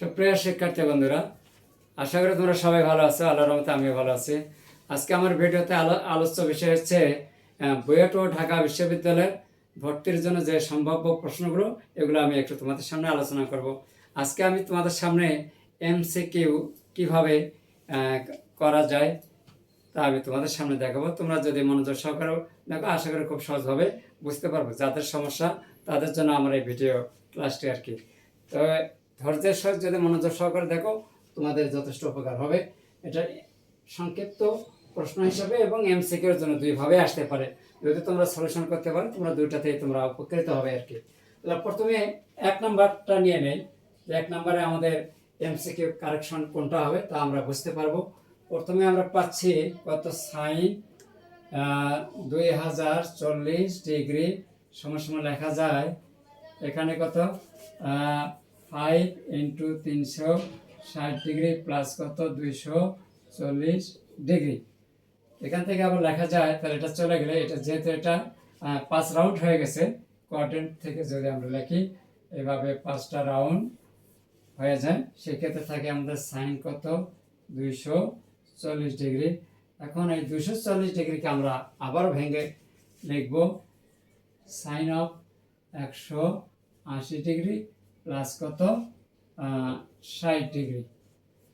সুপ্রিয় শিক্ষার্থী বন্ধুরা আশা করি তোমরা সবাই ভালো আছো আল্লাহর রহমতে আমিও ভালো আছি। আজকে আমার ভিডিওতে আলো আলোচ্য বিষয় হচ্ছে বুয়েট ও ঢাকা বিশ্ববিদ্যালয়ের ভর্তির জন্য যে সম্ভাব্য প্রশ্নগুলো এগুলো আমি একটু তোমাদের সামনে আলোচনা করব। আজকে আমি তোমাদের সামনে এমসিকিউ কীভাবে আহ, করা যায় তা আমি তোমাদের সামনে দেখাবো। তোমরা যদি মনোযোগ সহকারে দেখো আশা করি খুব সহজভাবে বুঝতে পারব যাদের সমস্যা তাদের জন্য আমার এই ভিডিও ক্লাসটি আর কি। তো ধৈর্যের সহ যদি মনোযোগ সহকারে দেখো, তোমাদের যথেষ্ট উপকার হবে। এটা সংক্ষিপ্ত প্রশ্ন হিসাবে এবং এমসিকিউর জন্য দুইভাবে আসতে পারে। যদি তোমরা সলিউশন করতে পারো, তোমরা দুইটাতেই তোমরা উপকৃত হবে আর কি। তাহলে প্রথমে এক নাম্বারটা নিয়ে নেই। যে এক নাম্বারে আমাদের এমসিকিউ কারেকশন কোনটা হবে তা আমরা বুঝতে পারব। প্রথমে আমরা পাচ্ছি কত? সাইন দুই হাজার চল্লিশ ডিগ্রি সময় সময় লেখা যায়। এখানে কত? ফাইভ ইন্টু তিনশো ষাট ডিগ্রি প্লাস কত? দুইশো চল্লিশ ডিগ্রি এখান থেকে আবার লেখা যায়, তাহলে এটা চলে গেলে এটা যেহেতু এটা পাঁচ রাউন্ড হয়ে গেছে কোয়ার্ডেন্ট থেকে যদি আমরা লিখি, এভাবে পাঁচটা রাউন্ড হয়ে যায়, সেক্ষেত্রে থাকে আমাদের সাইন কত? দুইশো চল্লিশ ডিগ্রি এখন এই দুশো চল্লিশ ডিগ্রিকে আমরা আবার ভেঙে লিখব সাইন অফ একশো আশি ডিগ্রি প্লাস কত? ষাট ডিগ্রি।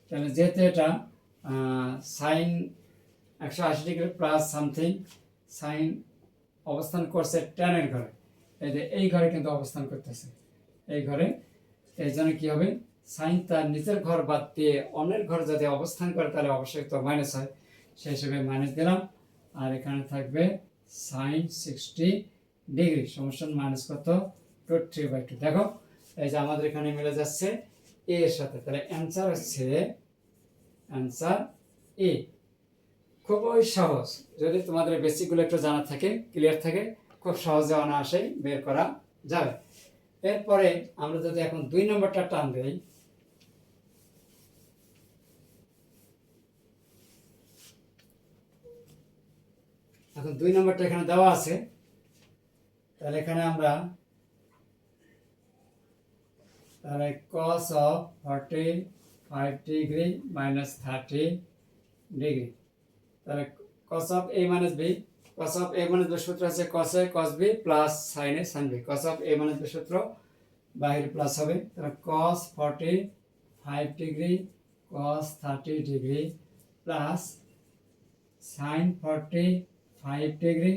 তাহলে যেহেতু এটা সাইন একশো আশি ডিগ্রি প্লাস সামথিং, সাইন অবস্থান করছে টেনের ঘরে। এই যে এই ঘরে কিন্তু অবস্থান করতেছে। এই ঘরে, এই জন্য কী হবে? সাইন তার নিজের ঘর বাদ দিয়ে অন্যের ঘর যদি অবস্থান করে, তাহলে অবশ্যই তো মাইনাস হয়। সেই হিসেবে মাইনাস দিলাম। আর এখানে থাকবে সাইন সিক্সটি ডিগ্রি। সমস্যা মাইনাস কত? টু থ্রি বাই টু দেখো এই যে আমাদের এখানে মিলে যাচ্ছে এ এর সাথে, তাহলে অ্যান্সার হচ্ছে অ্যান্সার এ খুবই সহজ, যদি তোমাদের বেসিকগুলো একটু জানা থাকে ক্লিয়ার থাকে, খুব সহজে অনায়াসেই বের করা যাবে। এরপরে আমরা যদি এখন দুই নম্বরটা টান দেই, এখন দুই নম্বরটা এখানে দেওয়া আছে, তাহলে এখানে আমরা তাহলে cos of forty five degree minus thirty degree তাহলে cos of A minus B cos of A minus B সূত্র আছে cos A cos B plus sin A sin B cos of A minus B সূত্র বাইরে plus হবে। তাহলে cos forty five degree cos thirty degree plus sin forty five degree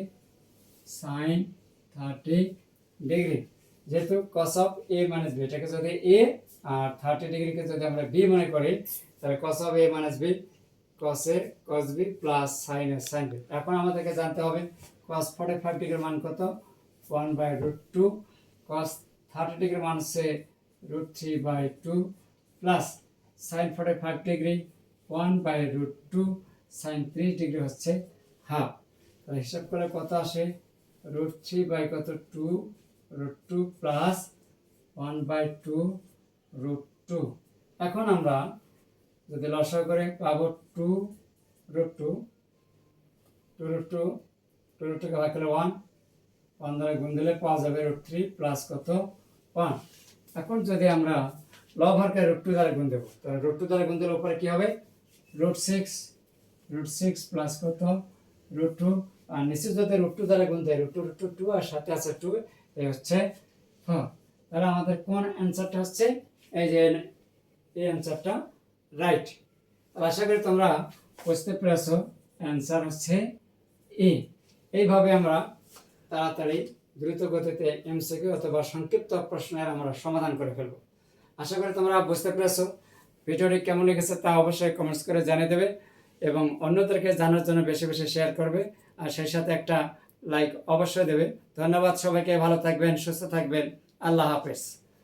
sin thirty degree যেহেতু cos of A minus B এটাকে যদি এ আর thirty ডিগ্রিকে যদি আমরা B মনে করি, তাহলে cos of A minus B cos A cos B plus sin A sin B এখন আমাদেরকে জানতে হবে cos ফর্টি ফাইভ ডিগ্রির মান কত? One by root two cos thirty ডিগ্রির মান হচ্ছে root three by two plus sine forty five degree one by root two sine three degree হচ্ছে হাফ তাহলে হিসাব করলে কত আসে? রুট থ্রি বাই কত? Two root two plus one by two root two এখন আমরা যদি লসা করে পাবো two root two two root two two root টুকে ভাগ করলে ওয়ান ওয়ান দ্বারা গুণ দিলে পাওয়া যাবে রুট থ্রি প্লাস কত ওয়ান এখন যদি আমরা লভারকে রুট টু দ্বারা গুণ দেবো, তাহলে রুট টু দ্বারা গুণ দিলে উপরে কী হবে? Root six root six plus কত? রুট টু আর নিচে যদি রুট টু দ্বারা গুণ দেয় root two root two two আর সাথে আছে টু, এই হচ্ছে ফোর। তাহলে আমাদের কোন অ্যান্সারটা হচ্ছে? এই যে এই অ্যান্সারটা রাইট। আশা করি তোমরা বুঝতে পেরেছ, অ্যান্সার হচ্ছে এ। এইভাবে আমরা তাড়াতাড়ি দ্রুত গতিতে এমসিকিউ অথবা সংক্ষিপ্ত প্রশ্নের আমরা সমাধান করে ফেলব। আশা করি তোমরা বুঝতে পেরেছ, ভিডিওটি কেমন লেগেছে তা অবশ্যই কমেন্টস করে জানিয়ে দেবে। এবং অন্যদেরকে জানার জন্য বেশি বেশি শেয়ার করবে। আর সেই সাথে একটা লাইক অবশ্যই দেবে। ধন্যবাদ সবাইকে, ভালো থাকবেন, সুস্থ থাকবেন। আল্লাহ হাফেজ।